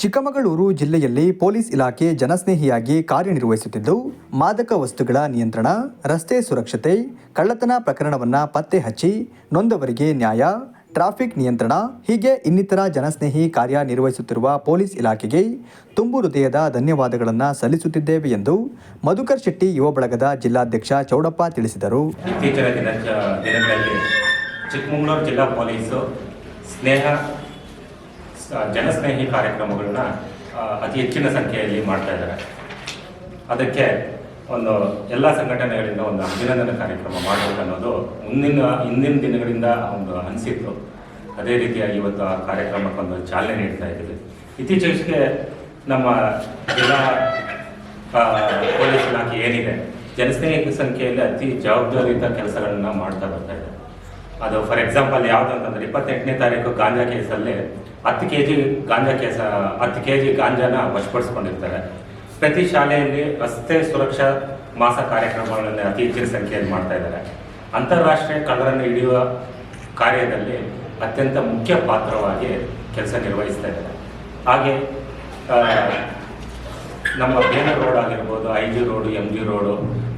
ಚಿಕ್ಕಮಗಳೂರು ಜಿಲ್ಲೆಯಲ್ಲಿ ಪೊಲೀಸ್ ಇಲಾಖೆ ಜನಸ್ನೇಹಿಯಾಗಿ ಕಾರ್ಯನಿರ್ವಹಿಸುತ್ತಿದ್ದು, ಮಾದಕ ವಸ್ತುಗಳ ನಿಯಂತ್ರಣ, ರಸ್ತೆ ಸುರಕ್ಷತೆ, ಕಳ್ಳತನ ಪ್ರಕರಣವನ್ನು ಪತ್ತೆ ಹಚ್ಚಿ, ನೊಂದವರಿಗೆ ನ್ಯಾಯ, ಟ್ರಾಫಿಕ್ ನಿಯಂತ್ರಣ, ಹೀಗೆ ಇನ್ನಿತರ ಜನಸ್ನೇಹಿ ಕಾರ್ಯನಿರ್ವಹಿಸುತ್ತಿರುವ ಪೊಲೀಸ್ ಇಲಾಖೆಗೆ ತುಂಬು ಹೃದಯದ ಧನ್ಯವಾದಗಳನ್ನು ಸಲ್ಲಿಸುತ್ತಿದ್ದೇವೆ ಎಂದು ಮಧುಕರ್ ಶೆಟ್ಟಿ ಯುವ ಬಳಗದ ಜಿಲ್ಲಾಧ್ಯಕ್ಷ ಚೌಡಪ್ಪ ತಿಳಿಸಿದರು. ಚಿಕ್ಕಮಗಳೂರು ಜಿಲ್ಲಾ ಪೊಲೀಸು ಸ್ನೇಹ ಜನಸ್ನೇಹಿ ಕಾರ್ಯಕ್ರಮಗಳನ್ನ ಅತಿ ಹೆಚ್ಚಿನ ಸಂಖ್ಯೆಯಲ್ಲಿ ಮಾಡ್ತಾ ಇದ್ದಾರೆ. ಅದಕ್ಕೆ ಒಂದು ಎಲ್ಲ ಸಂಘಟನೆಗಳಿಂದ ಒಂದು ಅಭಿನಂದನೆ ಕಾರ್ಯಕ್ರಮ ಮಾಡಬೇಕು ಅನ್ನೋದು ಮುಂದಿನ ಹಿಂದಿನ ದಿನಗಳಿಂದ ಒಂದು ಅನಿಸಿತ್ತು. ಅದೇ ರೀತಿಯಾಗಿ ಇವತ್ತು ಆ ಕಾರ್ಯಕ್ರಮಕ್ಕೊಂದು ಚಾಲನೆ ನೀಡ್ತಾ ಇದ್ದೀವಿ. ಇತ್ತೀಚೆಗೆ ನಮ್ಮ ಜಿಲ್ಲಾ ಪೊಲೀಸ್ ಇಲಾಖೆ ಏನಿದೆ, ಜನಸ್ನೇಹಿ ಸಂಖ್ಯೆಯಲ್ಲಿ ಅತಿ ಜವಾಬ್ದಾರಿಯುತ ಕೆಲಸಗಳನ್ನ ಮಾಡ್ತಾ ಬರ್ತಾ ಇದೆ. ಅದು ಫಾರ್ ಎಕ್ಸಾಂಪಲ್ ಯಾವುದು ಅಂತಂದ್ರೆ ಇಪ್ಪತ್ತೆಂಟನೇ ತಾರೀಕು ಗಾಂಜಾ ಕೇಸಲ್ಲಿ ಹತ್ತು ಕೆ ಜಿ ಗಾಂಜಾ ಕೇಸ, ಹತ್ತು ಕೆ ಜಿ ಗಾಂಜಾನ ವಶಪಡಿಸ್ಕೊಂಡಿರ್ತಾರೆ. ಪ್ರತಿ ಶಾಲೆಯಲ್ಲಿ ರಸ್ತೆ ಸುರಕ್ಷಾ ಮಾಸ ಕಾರ್ಯಕ್ರಮಗಳನ್ನು ಅತಿ ಹೆಚ್ಚಿನ ಸಂಖ್ಯೆಯಲ್ಲಿ ಮಾಡ್ತಾ ಇದ್ದಾರೆ. ಅಂತಾರಾಷ್ಟ್ರೀಯ ಕಳ್ಳರನ್ನು ಹಿಡಿಯುವ ಕಾರ್ಯದಲ್ಲಿ ಅತ್ಯಂತ ಮುಖ್ಯ ಪಾತ್ರವಾಗಿ ಕೆಲಸ ನಿರ್ವಹಿಸ್ತಾ ಇದ್ದಾರೆ. ಹಾಗೆ ನಮ್ಮ ಬೇನ ರೋಡ್ ಆಗಿರ್ಬೋದು I G road M G road,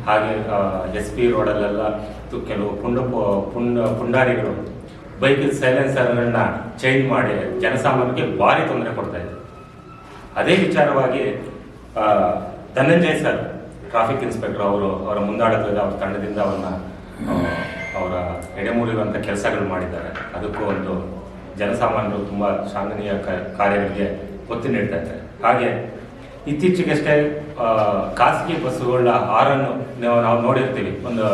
ಹಾಗೆ ಎಸ್ ಪಿ ರೋಡಲ್ಲೆಲ್ಲ ಕೆಲವು ಪುಂಡ ಪುಂಡ, ಪುಂಡಾರಿಗಳು ಬೈಕ್ ಸೈಲೆನ್ಸರ್ಗಳನ್ನ ಚೇಂಜ್ ಮಾಡಿ ಜನಸಾಮಾನ್ಯಕ್ಕೆ ಭಾರಿ ತೊಂದರೆ ಕೊಡ್ತಾ ಇದೆ ಅದೇ ವಿಚಾರವಾಗಿ ಧನಂಜಯ್ ಸರ್ ಟ್ರಾಫಿಕ್ ಇನ್ಸ್ಪೆಕ್ಟರ್ ಅವರು ಅವರ ಮುಂದಾಡೋದ್ರಲ್ಲಿ ಅವರ ತಂಡದಿಂದ ಅವನ್ನ ಅವರ ಎಡೆಮೂರಿರುವಂಥ ಕೆಲಸಗಳು ಮಾಡಿದ್ದಾರೆ. ಅದಕ್ಕೂ ಒಂದು ಜನಸಾಮಾನ್ಯರು ತುಂಬ ಶ್ಲಾಘನೀಯ ಕಾರ್ಯಗಳಿಗೆ ಒತ್ತು ನೀಡ್ತಾ ಇದ್ದಾರೆ. ಹಾಗೆ ಇತ್ತೀಚೆಗಷ್ಟೇ ಖಾಸಗಿ ಬಸ್ಸುಗಳ ಹಾರನ್ನು ನಾವು ನೋಡಿರ್ತೀವಿ. ಒಂದು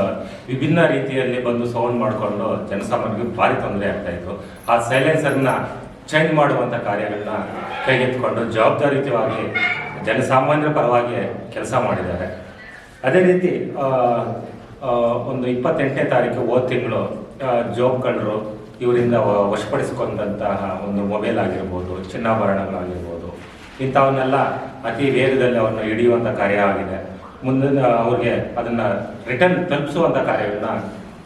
ವಿಭಿನ್ನ ರೀತಿಯಲ್ಲಿ ಬಂದು ಸೌಂಡ್ ಮಾಡಿಕೊಂಡು ಜನಸಾಮಾನ್ಯರಿಗೆ ಭಾರಿ ತೊಂದರೆ ಆಗ್ತಾಯಿತ್ತು ಆ ಸೈಲೆನ್ಸರ್ನ ಚೇಂಜ್ ಮಾಡುವಂಥ ಕಾರ್ಯಗಳನ್ನ ಕೈಗೆತ್ತಿಕೊಂಡು ಜವಾಬ್ದಾರಿಯುತವಾಗಿ ಜನಸಾಮಾನ್ಯರ ಪರವಾಗಿ ಕೆಲಸ ಮಾಡಿದ್ದಾರೆ. ಅದೇ ರೀತಿ ಒಂದು ಇಪ್ಪತ್ತೆಂಟನೇ ತಾರೀಕು ಹೋದ ತಿಂಗಳು ಜೋಬ್ ಕಳ್ಳರು ಇವರಿಂದ ವಶಪಡಿಸಿಕೊಂಡಂತಹ ಒಂದು ಮೊಬೈಲ್ ಆಗಿರ್ಬೋದು, ಚಿನ್ನಾಭರಣಗಳಾಗಿರ್ಬೋದು ಇಂಥವನ್ನೆಲ್ಲ ಅತಿ ವೇಗದಲ್ಲಿ ಅವನ್ನ ಹಿಡಿಯುವಂಥ ಕಾರ್ಯ ಆಗಿದೆ. ಮುಂದಿನ ಅವ್ರಿಗೆ ಅದನ್ನ ರಿಟರ್ನ್ ತಲುಪಿಸುವಂಥ ಕಾರ್ಯಗಳನ್ನ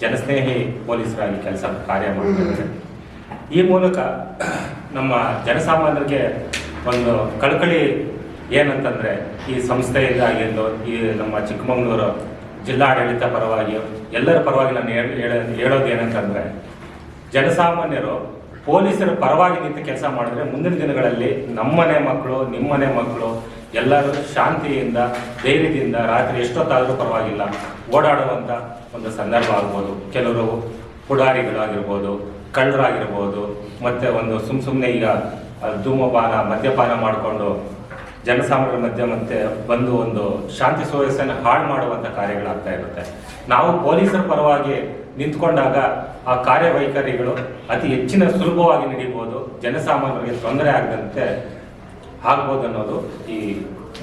ಜನಸ್ನೇಹಿ ಪೊಲೀಸರಾಗಿ ಕೆಲಸ ಕಾರ್ಯ ಮಾಡ್ತಾರೆ ಈ ಮೂಲಕ ನಮ್ಮ ಜನಸಾಮಾನ್ಯರಿಗೆ ಒಂದು ಕಳಕಳಿ ಏನಂತಂದ್ರೆ ಈ ಸಂಸ್ಥೆಯಿಂದ ಆಗಿದ್ದು ಈ ನಮ್ಮ ಚಿಕ್ಕಮಗಳೂರು ಜಿಲ್ಲಾಡಳಿತ ಪರವಾಗಿ ಎಲ್ಲರ ಪರವಾಗಿ ನಾನು ಹೇಳ್- ಹೇಳ- ಹೇಳೋದು ಏನಂತಂದ್ರೆ ಜನಸಾಮಾನ್ಯರು ಪೊಲೀಸರ ಪರವಾಗಿ ನಿಂತು ಕೆಲಸ ಮಾಡಿದ್ರೆ ಮುಂದಿನ ದಿನಗಳಲ್ಲಿ ನಮ್ಮನೆ ಮಕ್ಕಳು, ನಿಮ್ಮನೆ ಮಕ್ಕಳು ಎಲ್ಲರೂ ಶಾಂತಿಯಿಂದ, ಧೈರ್ಯದಿಂದ ರಾತ್ರಿ ಎಷ್ಟೊತ್ತಾದರೂ ಪರವಾಗಿಲ್ಲ ಓಡಾಡುವಂಥ ಒಂದು ಸಂದರ್ಭ ಆಗ್ಬೋದು. ಕೆಲವರು ಪುಡಾರಿಗಳಾಗಿರ್ಬೋದು, ಕಳ್ಳರಾಗಿರ್ಬೋದು, ಮತ್ತೆ ಒಂದು ಸುಮ್ಮ ಸುಮ್ಮನೆ ಈಗ ಧೂಮಪಾನ, ಮದ್ಯಪಾನ ಮಾಡಿಕೊಂಡು ಜನಸಾಮಾನ್ಯರ ಮಧ್ಯೆ ಮತ್ತೆ ಬಂದು ಒಂದು ಶಾಂತಿ ಸುವ್ಯವಸ್ಥೆಯನ್ನು ಹಾಳು ಮಾಡುವಂಥ ಕಾರ್ಯಗಳಾಗ್ತಾ ಇರುತ್ತೆ. ನಾವು ಪೊಲೀಸರ ಪರವಾಗಿ ನಿಂತ್ಕೊಂಡಾಗ ಆ ಕಾರ್ಯವೈಖರಿಗಳು ಅತಿ ಹೆಚ್ಚಿನ ಸುಲಭವಾಗಿ ನಡೀಬೋದು ಜನಸಾಮಾನ್ಯರಿಗೆ ತೊಂದರೆ ಆಗದಂತೆ ಆಗ್ಬೋದು ಅನ್ನೋದು ಈ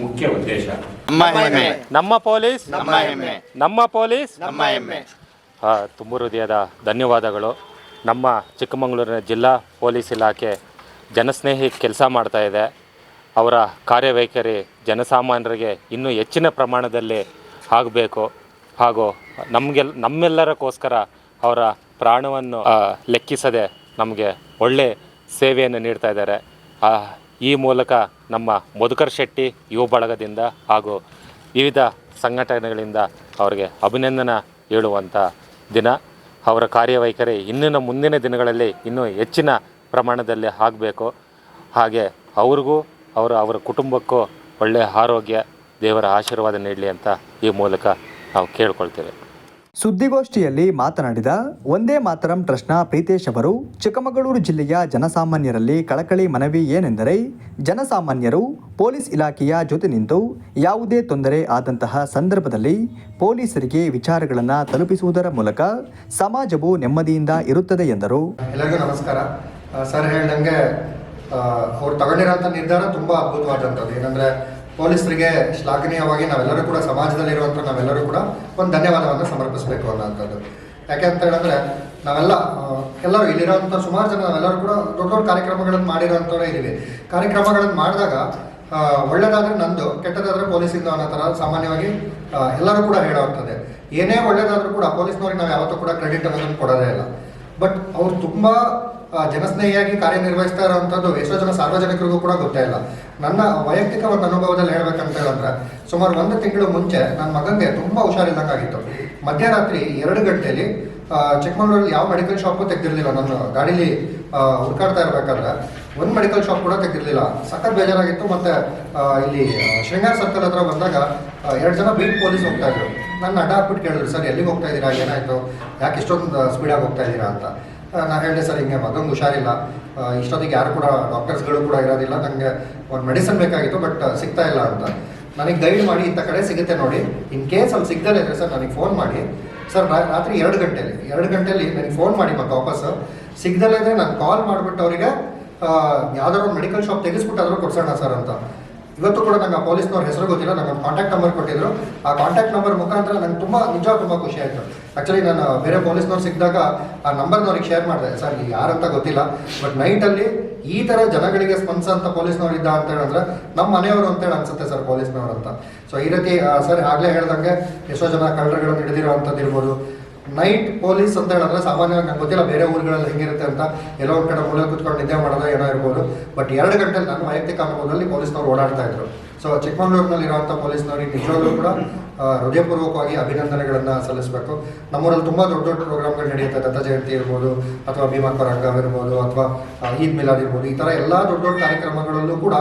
ಮುಖ್ಯ ಉದ್ದೇಶ. ನಮ್ಮ ಹೆಮ್ಮೆ. ನಮ್ಮ ಪೊಲೀಸ್. ನಮ್ಮ ಹೆಮ್ಮೆ. ನಮ್ಮ ಪೊಲೀಸ್. ನಮ್ಮ ಹೆಮ್ಮೆ. ಆ, ತುಂಬ ಹೃದಯದ ಧನ್ಯವಾದಗಳು. ನಮ್ಮ ಚಿಕ್ಕಮಗಳೂರಿನ ಜಿಲ್ಲಾ ಪೊಲೀಸ್ ಇಲಾಖೆ ಜನಸ್ನೇಹಿ ಕೆಲಸ ಮಾಡ್ತಾ ಇದೆ. ಅವರ ಕಾರ್ಯವೈಖರಿ ಜನಸಾಮಾನ್ಯರಿಗೆ ಇನ್ನೂ ಹೆಚ್ಚಿನ ಪ್ರಮಾಣದಲ್ಲಿ ಆಗಬೇಕು. ಹಾಗೂ ನಮಗೆ ನಮ್ಮೆಲ್ಲರಕ್ಕೋಸ್ಕರ ಅವರ ಪ್ರಾಣವನ್ನು ಲೆಕ್ಕಿಸದೆ ನಮಗೆ ಒಳ್ಳೆ ಸೇವೆಯನ್ನು ನೀಡ್ತಾ ಇದ್ದಾರೆ. ಈ ಮೂಲಕ ನಮ್ಮ ಮಧುಕರ್ ಶೆಟ್ಟಿ ಯುವ ಬಳಗದಿಂದ ಹಾಗೂ ವಿವಿಧ ಸಂಘಟನೆಗಳಿಂದ ಅವರಿಗೆ ಅಭಿನಂದನೆ ಹೇಳುವಂಥ ದಿನ. ಅವರ ಕಾರ್ಯವೈಖರಿ ಇನ್ನಿನ ಮುಂದಿನ ದಿನಗಳಲ್ಲಿ ಇನ್ನೂ ಹೆಚ್ಚಿನ ಪ್ರಮಾಣದಲ್ಲಿ ಆಗಬೇಕು. ಹಾಗೆ ಅವ್ರಿಗೂ, ಅವರ ಅವರ ಕುಟುಂಬಕ್ಕೂ ಒಳ್ಳೆಯ ಆರೋಗ್ಯ ದೇವರ ಆಶೀರ್ವಾದ ನೀಡಲಿ ಅಂತ ಈ ಮೂಲಕ ನಾವು ಕೇಳ್ಕೊಳ್ತೇವೆ. ಸುದ್ದಿಗೋಷ್ಠಿಯಲ್ಲಿ ಮಾತನಾಡಿದ ಒಂದೇ ಮಾತರಂ ಟ್ರಸ್ಟ್ನ ಪ್ರೀತೇಶ್ ಅವರು ಚಿಕ್ಕಮಗಳೂರು ಜಿಲ್ಲೆಯ ಜನಸಾಮಾನ್ಯರಲ್ಲಿ ಕಳಕಳಿ ಮನವಿ ಏನೆಂದರೆ ಜನಸಾಮಾನ್ಯರು ಪೊಲೀಸ್ ಇಲಾಖೆಯ ಜೊತೆ ನಿಂತು ಯಾವುದೇ ತೊಂದರೆ ಆದಂತಹ ಸಂದರ್ಭದಲ್ಲಿ ಪೊಲೀಸರಿಗೆ ವಿಚಾರಗಳನ್ನು ತಲುಪಿಸುವುದರ ಮೂಲಕ ಸಮಾಜವು ನೆಮ್ಮದಿಯಿಂದ ಇರುತ್ತದೆ ಎಂದರು. ಎಲ್ಲರಿಗೂ ನಮಸ್ಕಾರ. ಸರ್ ಹೇಳಿದಂಗೆ ಅವ್ರು ತಗೊಂಡಿರೋಂಥ ನಿರ್ಧಾರ ತುಂಬ ಅದ್ಭುತವಾದಂಥದ್ದು. ಏನಂದರೆ ಪೊಲೀಸರಿಗೆ ಶ್ಲಾಘನೀಯವಾಗಿ ನಾವೆಲ್ಲರೂ ಕೂಡ ಸಮಾಜದಲ್ಲಿರುವಂಥ ನಾವೆಲ್ಲರೂ ಕೂಡ ಒಂದು ಧನ್ಯವಾದವನ್ನು ಸಮರ್ಪಿಸಬೇಕು ಅನ್ನೋಂಥದ್ದು. ಯಾಕೆ ಅಂತ ಹೇಳಿದ್ರೆ, ನಾವೆಲ್ಲ ಎಲ್ಲರೂ ಇಲ್ಲಿರೋಂಥ ಸುಮಾರು ಜನ ನಾವೆಲ್ಲರೂ ಕೂಡ ದೊಡ್ಡ ದೊಡ್ಡ ಕಾರ್ಯಕ್ರಮಗಳನ್ನು ಮಾಡಿರೋಂಥವ್ರೇ ಇದ್ದೀವಿ. ಕಾರ್ಯಕ್ರಮಗಳನ್ನು ಮಾಡಿದಾಗ ಒಳ್ಳೆಯದಾದ್ರೆ ನಂದು, ಕೆಟ್ಟದಾದರೆ ಪೊಲೀಸಿಂದ ಅನ್ನೋ ಥರ ಸಾಮಾನ್ಯವಾಗಿ ಎಲ್ಲರೂ ಕೂಡ ಹೇಳೋವಂಥದ್ದೇ. ಏನೇ ಒಳ್ಳೇದಾದರೂ ಕೂಡ ಪೊಲೀಸ್ನವ್ರಿಗೆ ನಾವು ಯಾವತ್ತೂ ಕೂಡ ಕ್ರೆಡಿಟ್ ಅನ್ನೋದನ್ನು ಕೊಡೋದೇ ಇಲ್ಲ. ಬಟ್ ಅವ್ರು ತುಂಬ ಜನಸ್ನೇಹಿಯಾಗಿ ಕಾರ್ಯನಿರ್ವಹಿಸ್ತಾ ಇರೋವಂಥದ್ದು ಎಷ್ಟೋ ಜನ ಸಾರ್ವಜನಿಕರಿಗೂ ಕೂಡ ಗೊತ್ತೇ ಇಲ್ಲ. ನನ್ನ ವೈಯಕ್ತಿಕ ಒಂದು ಅನುಭವದಲ್ಲಿ ಹೇಳ್ಬೇಕಂತ ಹೇಳಿದ್ರೆ, ಸುಮಾರು ಒಂದು ತಿಂಗಳು ಮುಂಚೆ ನನ್ನ ಮಗನಿಗೆ ತುಂಬ ಹುಷಾರಿಲ್ಲಕ್ಕಾಗಿತ್ತು ಮಧ್ಯರಾತ್ರಿ ಎರಡು ಗಂಟೆಯಲ್ಲಿ ಚಿಕ್ಕಮಗಳೂರಲ್ಲಿ ಯಾವ ಮೆಡಿಕಲ್ ಶಾಪು ತೆಗೆದಿರಲಿಲ್ಲ. ನನ್ನ ಗಾಡೀಲಿ ಹುಡುಕಾಡ್ತಾ ಇರಬೇಕಾದ್ರೆ, ಒಂದು ಮೆಡಿಕಲ್ ಶಾಪ್ ಕೂಡ ತೆಗೆದಿರಲಿಲ್ಲ. ಸಖತ್ ಬೇಜಾರಾಗಿತ್ತು. ಮತ್ತೆ ಇಲ್ಲಿ ಶೃಂಗಾರ್ ಸರ್ಕಲ್ ಹತ್ರ ಬಂದಾಗ ಎರಡು ಜನ ಬೀಟ್ ಪೊಲೀಸ್ ಹೋಗ್ತಾ ಇದ್ರು. ನನ್ನ ಅಡ್ಡ ಹಾಕ್ಬಿಟ್ಟು ಕೇಳಿದ್ರು, ಸರ್, ಎಲ್ಲಿಗೆ ಹೋಗ್ತಾ ಇದ್ದೀರಾ? ಏನಾಯ್ತು? ಯಾಕೆ ಇಷ್ಟೊಂದು ಸ್ಪೀಡಾಗಿ ಹೋಗ್ತಾ ಇದ್ದೀರಾ? ಅಂತ. ನಾನು ಹೇಳಿದೆ ಸರ್, ಹಿಂಗೆ ಮಗಂಗೆ ಹುಷಾರಿಲ್ಲ. ಇಷ್ಟೊತ್ತಿಗೆ ಯಾರು ಕೂಡ ಡಾಕ್ಟರ್ಸ್ಗಳು ಕೂಡ ಇರೋದಿಲ್ಲ. ನನಗೆ ಒಂದು ಮೆಡಿಸಿನ್ ಬೇಕಾಗಿತ್ತು ಬಟ್ ಸಿಗ್ತಾ ಇಲ್ಲ ಅಂತ. ನನಗೆ ಗೈಡ್ ಮಾಡಿ ಇಂಥ ಕಡೆ ಸಿಗುತ್ತೆ ನೋಡಿ. ಇನ್ ಕೇಸ್ ಅಲ್ಲಿ ಸಿಗ್ದಲೇ ಇದ್ರೆ ಸರ್, ನನಗೆ ಫೋನ್ ಮಾಡಿ. ಸರ್ ರಾತ್ರಿ ಎರಡು ಗಂಟೆಯಲ್ಲಿ ಎರಡು ಗಂಟೆಯಲ್ಲಿ ನನಗೆ ಫೋನ್ ಮಾಡಿ ಮತ್ತೆ ವಾಪಸ್. ಸಿಗ್ದಲೇ ಇದ್ರೆ ನಾನು ಕಾಲ್ ಮಾಡಿಬಿಟ್ಟು ಅವರಿಗೆ ಯಾವ್ದಾದ್ರು ಮೆಡಿಕಲ್ ಶಾಪ್ ತೆಗೆಸ್ಬಿಟ್ಟಾದ್ರೂ ಕೊಡ್ಸೋಣ ಸರ್ ಅಂತ. ಇವತ್ತು ಕೂಡ ನಂಗೆ ಪೊಲೀಸ್ನವ್ರ ಹೆಸರು ಗೊತ್ತಿಲ್ಲ, ನಂಗೆ ಕಾಂಟ್ಯಾಕ್ಟ್ ನಂಬರ್ ಕೊಟ್ಟಿದ್ರು. ಆ ಕಾಂಟ್ಯಾಕ್ಟ್ ನಂಬರ್ ಮುಖಾಂತರ ನಂಗೆ ತುಂಬ, ನಿಜ ತುಂಬ ಖುಷಿ ಆಯಿತು. ಆ್ಯಕ್ಚುಲಿ ನಾನು ಬೇರೆ ಪೊಲೀಸ್ನವ್ರು ಸಿಕ್ಕಿದಾಗ ಆ ನಂಬರ್ನವ್ರಿಗೆ ಶೇರ್ ಮಾಡಿದೆ. ಸರ್ ಯಾರಂತ ಗೊತ್ತಿಲ್ಲ ಬಟ್ ನೈಟಲ್ಲಿ ಈ ಥರ ಜನಗಳಿಗೆ ಸ್ಪಂದಿಸೋಂಥ ಪೊಲೀಸ್ನವ್ರು ಇದ್ದ ಅಂತ ಹೇಳಿದ್ರೆ ನಮ್ಮ ಮನೆಯವರು ಅಂತೇಳಿ ಅನ್ಸುತ್ತೆ ಸರ್ ಪೊಲೀಸ್ನವ್ರು ಅಂತ. ಸೊ ಈ ರೀತಿ ಸರ್ ಆಗಲೇ ಹೇಳ್ದಂಗೆ ಎಷ್ಟೋ ಜನ ಕಳ್ಳರುಗಳನ್ನು ಹಿಡಿದಿರೋ ಇರ್ಬೋದು ನೈಟ್ ಪೊಲೀಸ್ ಅಂತ ಹೇಳಿದ್ರೆ ಸಾಮಾನ್ಯವಾಗಿ ನಂಗೆ ಗೊತ್ತಿಲ್ಲ, ಬೇರೆ ಊರುಗಳಲ್ಲಿ ಹೆಂಗಿರುತ್ತೆ ಅಂತ. ಎಲ್ಲೋ ಕಡೆ ಮೂಲೆ ಕೂತ್ಕೊಂಡು ನಿದ್ದೆ ಮಾಡೋದು ಏನೋ ಇರ್ಬೋದು. ಬಟ್ ಎರಡು ಗಂಟೆ ನಾನು ವೈಯಕ್ತಿಕ ಅನುಭವದಲ್ಲಿ ಪೊಲೀಸ್ನವ್ರು ಓಡಾಡ್ತಾ ಇದ್ರು. ಸೊ ಚಿಕ್ಕಮಗಳೂರಿನಲ್ಲಿ ಇರುವಂಥ ಪೊಲೀಸ್ನವ್ರಿಗೆ ನಿಜವಾಗ್ಲೂ ಕೂಡ ಹೃದಯಪೂರ್ವಕವಾಗಿ ಅಭಿನಂದನೆಗಳನ್ನು ಸಲ್ಲಿಸಬೇಕು. ನಮ್ಮೂರಲ್ಲಿ ತುಂಬ ದೊಡ್ಡ ದೊಡ್ಡ ಪ್ರೋಗ್ರಾಮ್ಗಳು ನಡೆಯುತ್ತೆ. ದತ್ತ ಜಯಂತಿ ಇರ್ಬೋದು, ಅಥವಾ ಭೀಮಾ ರಂಗವ್ ಇರ್ಬೋದು, ಅಥವಾ ಈದ್ ಮಿಲಾದ್ ಇರ್ಬೋದು. ಈ ಥರ ಎಲ್ಲ ದೊಡ್ಡ ದೊಡ್ಡ ಕಾರ್ಯಕ್ರಮಗಳಲ್ಲೂ ಕೂಡ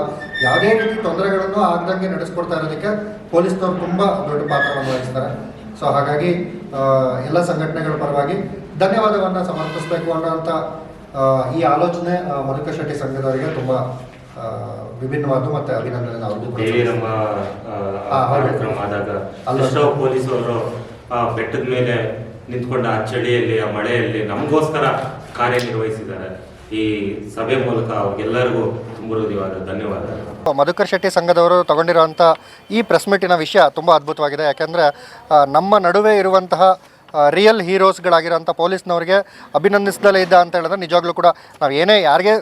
ಯಾವುದೇ ರೀತಿ ತೊಂದರೆಗಳನ್ನು ಆಗದಂಗೆ ನಡೆಸ್ಕೊಡ್ತಾ ಇರೋದಕ್ಕೆ ಪೊಲೀಸ್ನವ್ರು ತುಂಬ ದೊಡ್ಡ ಪಾತ್ರವನ್ನು ವಹಿಸ್ತಾರೆ. ಸೊ ಹಾಗಾಗಿ ಎಲ್ಲ ಸಂಘಟನೆಗಳ ಪರವಾಗಿ ಧನ್ಯವಾದವನ್ನು ಸಮರ್ಪಿಸಬೇಕು ಅನ್ನೋಂಥ ಈ ಆಲೋಚನೆ ಮಧುಕ ಶೆಟ್ಟಿ ಸಂಘದವರಿಗೆ ತುಂಬ ವಿಭಿನ್ನವಾದ ಮತ್ತೆ ಅಭಿನಂದನೆ ನಾವು ಆದಾಗ ಪೊಲೀಸರು ಬೆಟ್ಟದ ಮೇಲೆ ನಿಂತ್ಕೊಂಡ ಆ ಚಳಿಯಲ್ಲಿ ಆ ಮಳೆಯಲ್ಲಿ ನಮಗೋಸ್ಕರ ಕಾರ್ಯನಿರ್ವಹಿಸಿದ್ದಾರೆ ಈ ಸಭೆ ಮೂಲಕ ಅವ್ರಿಗೆಲ್ಲರಿಗೂ ತುಂಬ ಹೃದಯವಾದ ಧನ್ಯವಾದ. ಮಧುಕರ್ ಶೆಟ್ಟಿ ಸಂಘದವರು ತಗೊಂಡಿರುವಂಥ ಈ ಪ್ರೆಸ್ ಮೀಟಿನ ವಿಷಯ ತುಂಬ ಅದ್ಭುತವಾಗಿದೆ. ಯಾಕಂದ್ರೆ ನಮ್ಮ ನಡುವೆ ಇರುವಂತಹ ರಿಯಲ್ ಹೀರೋಸ್ಗಳಾಗಿರೋಂಥ ಪೊಲೀಸ್ನವ್ರಿಗೆ ಅಭಿನಂದಿಸದಲೇ ಇದ್ದ ಅಂತ ಹೇಳಿದ್ರೆ ನಿಜವಾಗ್ಲೂ ಕೂಡ ನಾವು ಏನೇ ಯಾರಿಗೆ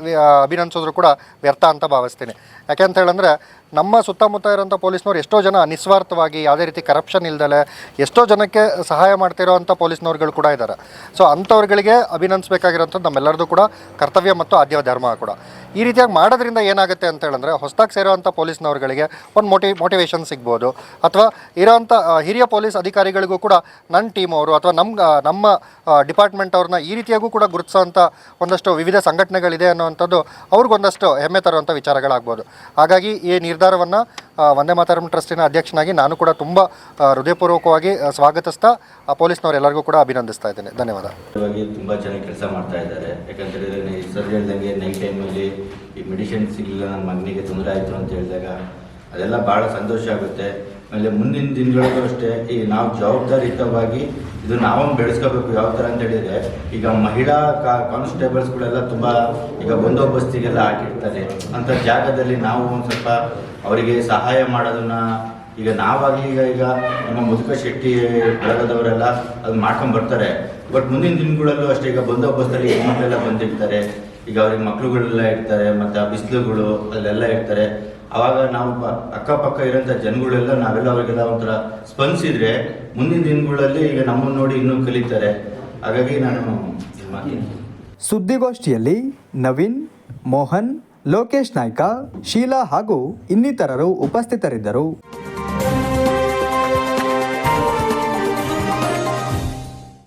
ಅಭಿನಂದಿಸಿದ್ರು ಕೂಡ ವ್ಯರ್ಥ ಅಂತ ಭಾವಿಸ್ತೀನಿ. ಯಾಕೆ ಅಂತ ಹೇಳಂದ್ರೆ ನಮ್ಮ ಸುತ್ತಮುತ್ತ ಇರೋಂಥ ಪೊಲೀಸ್ನವ್ರು ಎಷ್ಟೋ ಜನ ನಿಸ್ವಾರ್ಥವಾಗಿ ಯಾವುದೇ ರೀತಿ ಕರಪ್ಷನ್ ಇಲ್ದಲೆ ಎಷ್ಟೋ ಜನಕ್ಕೆ ಸಹಾಯ ಮಾಡ್ತಿರೋ ಅಂಥ ಪೊಲೀಸ್ನವ್ರುಗಳು ಕೂಡ ಇದ್ದಾರೆ. ಸೊ ಅಂಥವ್ರುಗಳಿಗೆ ಅಭಿನಂದಿಸಬೇಕಾಗಿರೋಂಥದ್ದು ನಮ್ಮೆಲ್ಲರದ್ದು ಕೂಡ ಕರ್ತವ್ಯ ಮತ್ತು ಆದ್ಯ ಧರ್ಮ ಕೂಡ. ಈ ರೀತಿಯಾಗಿ ಮಾಡೋದ್ರಿಂದ ಏನಾಗುತ್ತೆ ಅಂತ ಹೇಳಿದ್ರೆ ಹೊಸದಾಗಿ ಸೇರೋವಂಥ ಪೊಲೀಸ್ನವ್ರುಗಳಿಗೆ ಒಂದು ಮೋಟಿ ಮೋಟಿವೇಶನ್ ಸಿಗ್ಬೋದು. ಅಥವಾ ಇರೋವಂಥ ಹಿರಿಯ ಪೊಲೀಸ್ ಅಧಿಕಾರಿಗಳಿಗೂ ಕೂಡ ನನ್ನ ಟೀಮ್ ಅವರು ಅಥವಾ ನಮ್ಮ ನಮ್ಮ ಡಿಪಾರ್ಟ್ಮೆಂಟ್ ಅವ್ರನ್ನ ಈ ರೀತಿಯಾಗೂ ಕೂಡ ಗುರುತಿಸೋವಂಥ ಒಂದಷ್ಟು ವಿವಿಧ ಸಂಘಟನೆಗಳಿದೆ ಅನ್ನೋವಂಥದ್ದು ಅವ್ರಿಗೊಂದಷ್ಟು ಹೆಮ್ಮೆ ತರುವಂಥ ವಿಚಾರಗಳಾಗ್ಬೋದು. ಹಾಗಾಗಿ ಈ ನಿರ್ಧಾರವನ್ನು ವಂದೇ ಮಾತರಂ ಟ್ರಸ್ಟಿನ ಅಧ್ಯಕ್ಷನಾಗಿ ನಾನು ಕೂಡ ತುಂಬ ಹೃದಯಪೂರ್ವಕವಾಗಿ ಸ್ವಾಗತಿಸ್ತಾ ಪೊಲೀಸ್ನವರೆಲ್ಲರಿಗೂ ಕೂಡ ಅಭಿನಂದಿಸ್ತಾ ಇದ್ದೇನೆ. ಧನ್ಯವಾದ. ತುಂಬ ಚೆನ್ನಾಗಿ ಕೆಲಸ ಮಾಡ್ತಾ ಇದ್ದಾರೆ. ಯಾಕಂದರೆ ಸರ್ ಹೇಳ್ದಂಗೆ ನೈಟ್ ಟೈಮಲ್ಲಿ ಈ ಮೆಡಿಸಿನ್ ಸಿಗಲಿಲ್ಲ ನನ್ನ ಮಗನಿಗೆ ತೊಂದರೆ ಆಯಿತು ಅಂತ ಹೇಳಿದಾಗ ಅದೆಲ್ಲ ಭಾಳ ಸಂತೋಷ ಆಗುತ್ತೆ. ಆಮೇಲೆ ಮುಂದಿನ ದಿನಗಳಿಗೂ ಅಷ್ಟೇ ಈ ನಾವು ಜವಾಬ್ದಾರಿಯುತವಾಗಿ ಇದು ನಾವು ಬೆಳೆಸ್ಕೋಬೇಕು ಯಾವ ಥರ ಅಂತ ಹೇಳಿದರೆ, ಈಗ ಮಹಿಳಾ ಕಾ, ಕಾನ್ಸ್ಟೇಬಲ್ಸ್ಗಳೆಲ್ಲ ತುಂಬ ಈಗ ಬಂದೋಬಸ್ತಿಗೆಲ್ಲ ಹಾಕಿರ್ತಾರೆ. ಅಂಥ ಜಾಗದಲ್ಲಿ ನಾವು ಒಂದು ಸ್ವಲ್ಪ ಅವರಿಗೆ ಸಹಾಯ ಮಾಡೋದನ್ನ ಈಗ ನಾವಾಗಲಿ ಈಗ ಈಗ ನಮ್ಮ ಮುದುಕ ಶೆಟ್ಟಿ ಬಳಗದವರೆಲ್ಲ ಅದು ಮಾಡ್ಕೊಂಡು ಬರ್ತಾರೆ. ಬಟ್ ಮುಂದಿನ ದಿನಗಳಲ್ಲೂ ಅಷ್ಟೇ ಈಗ ಬಂದೋಬಸ್ತಲ್ಲಿ ಹೆಣ್ಮಕ್ಳೆಲ್ಲ ಬಂದಿರ್ತಾರೆ. ಈಗ ಅವ್ರಿಗೆ ಮಕ್ಳುಗಳೆಲ್ಲ ಇರ್ತಾರೆ, ಮತ್ತು ಬಿಸಿಲುಗಳು ಅಲ್ಲೆಲ್ಲ ಇರ್ತಾರೆ. ಆವಾಗ ನಾವು ಅಕ್ಕಪಕ್ಕ ಇರೋಂಥ ಜನಗಳೆಲ್ಲ ನಾವೆಲ್ಲ ಅವರಿಗೆಲ್ಲ ಒಂಥರ ಸ್ಪಂದಿಸಿದ್ರೆ ಮುಂದಿನ ದಿನಗಳಲ್ಲಿ ಈಗ ನಮ್ಮನ್ನು ನೋಡಿ ಇನ್ನೂ ಕಲಿತಾರೆ. ಹಾಗಾಗಿ ನಾನು ಸುದ್ದಿಗೋಷ್ಠಿಯಲ್ಲಿ ನವೀನ್, ಮೋಹನ್, ಲೋಕೇಶ್ ನಾಯ್ಕ, ಶೀಲಾ ಹಾಗೂ ಇನ್ನಿತರರು ಉಪಸ್ಥಿತರಿದ್ದರು.